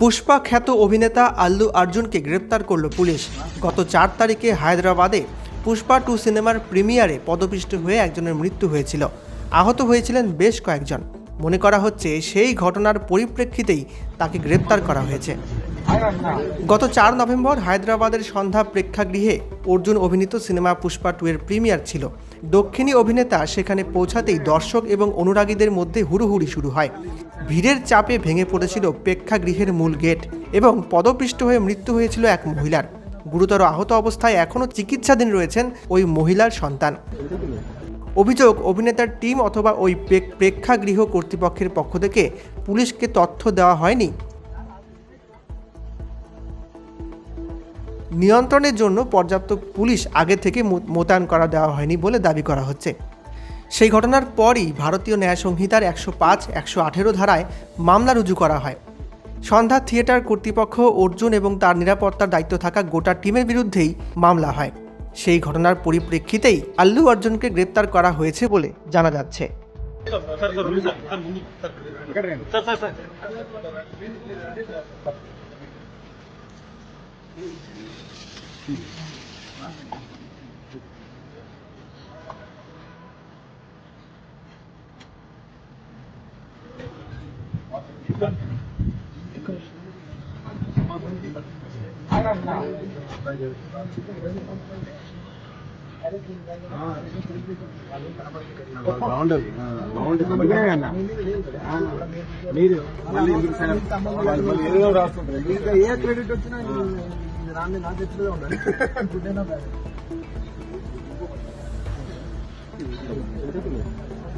পুষ্পা খ্যাত অভিনেতা আল্লু আর্জুনকে গ্রেপ্তার করল পুলিশ। গত চার তারিখে হায়দ্রাবাদে পুষ্পা টু সিনেমার প্রিমিয়ারে পদপিষ্ট হয়ে একজনের মৃত্যু হয়েছিল। আহত হয়েছিলেন বেশ কয়েকজন। মনে করা হচ্ছে সেই ঘটনার পরিপ্রেক্ষিতেই তাকে গ্রেপ্তার করা হয়েছে। গত চার নভেম্বর হায়দ্রাবাদের সন্ধ্যা প্রেক্ষাগৃহে অর্জুন অভিনীত সিনেমা পুষ্পা টু এর প্রিমিয়ার ছিল। দক্ষিণী অভিনেতা সেখানে পৌঁছাতেই দর্শক এবং অনুরাগীদের মধ্যে হুড়োহুড়ি শুরু হয়। ভিড়ের চাপে ভেঙে পড়েছিল প্রেক্ষাগৃহের মূল গেট এবং পদপৃষ্ট হয়ে মৃত্যু হয়েছিল এক মহিলার। গুরুতর আহত অবস্থায় এখনও চিকিৎসাধীন রয়েছেন ওই মহিলার সন্তান। অভিযোগ, অভিনেতার টিম অথবা ওই প্রেক্ষাগৃহ কর্তৃপক্ষের পক্ষ থেকে পুলিশকে তথ্য দেওয়া হয়নি। নিয়ন্ত্রণের জন্য পর্যাপ্ত পুলিশ আগে থেকে মোতায়েন করা দেওয়া হয়নি বলে দাবি করা হচ্ছে। সেই ঘটনার পরই ভারতীয় ন্যায় সংহিতার একশো পাঁচ, একশো আঠেরো ধারায় মামলা রুজু করা হয়। সন্ধ্যা থিয়েটার কর্তৃপক্ষ অর্জুন এবং তার নিরাপত্তার দায়িত্ব থাকা গোটা টিমের বিরুদ্ধেই মামলা হয়। সেই ঘটনার পরিপ্রেক্ষিতেই আল্লু অর্জুনকে গ্রেপ্তার করা হয়েছে বলে জানা যাচ্ছে। బాగుండదు బాగుంటుంది అన్న మీరు ఏ క్రెడిట్ వచ్చినా దాన్ని నా చేతిలో ఉండాలి గుడ్డేనా బ్యాడ్